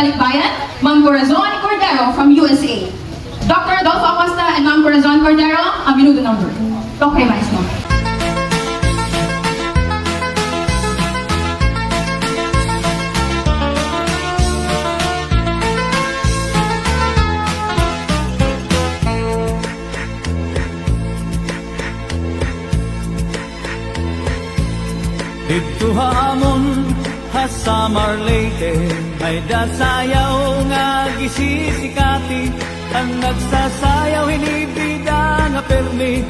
Ma'am Corazon Cordero from USA. Dr. Adolfo Acosta and Ma'am Corazon Cordero, ang minuto number. Okay, maestro. Dito hamon ha Samar Leyte ay dasayaw nga gisisikati ang nagsasayaw hinibida nga permi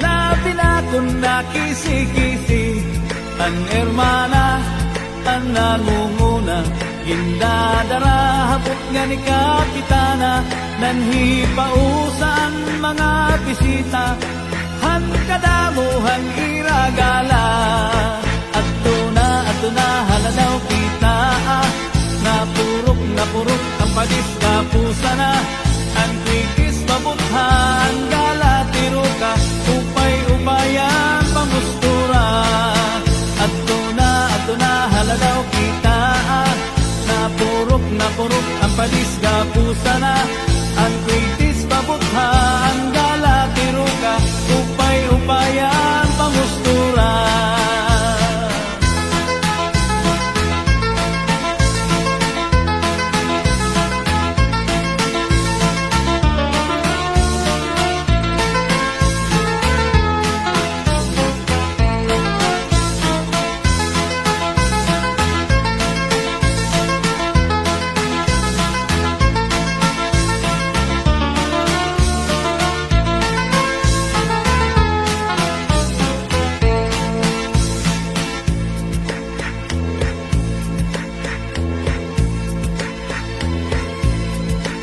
labi na kung nakisi-kisi ang ermana ang nangunguna Gindadara hapot nga ni Kapitana. Nanhipausan mga bisita ang padis kapusa na. Ang kwikis mabuthan gala tiro ka. Upay upayan pamustura Ato na, ato na, haladaw kita. Napurok, napurok ang padis kapusa na. Ang kwikis mabuthan gala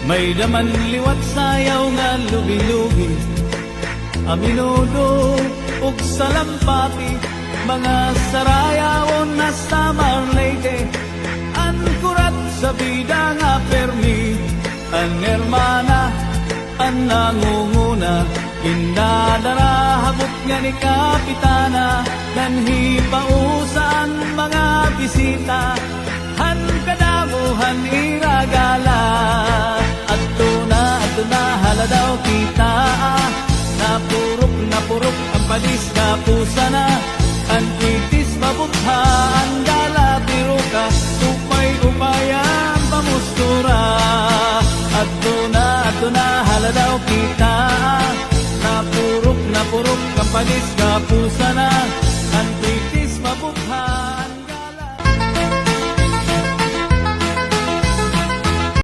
May daman liwat sayaw nga lubi-lubi. Aminudo ug salampati Mga sarayawon na Samar Leyte An kurat sa bida nga permi An hermana, an nangunguna. Indadara habot nga ni Kapitana Nanhipausan mga bisita ang padis na pusa na. Ang kitis mabutha, ang gala tiro ka Upay, upayan, pamustura. Adto na, adto na, haladaw kita. Napurok, napurok ang padis na pusa na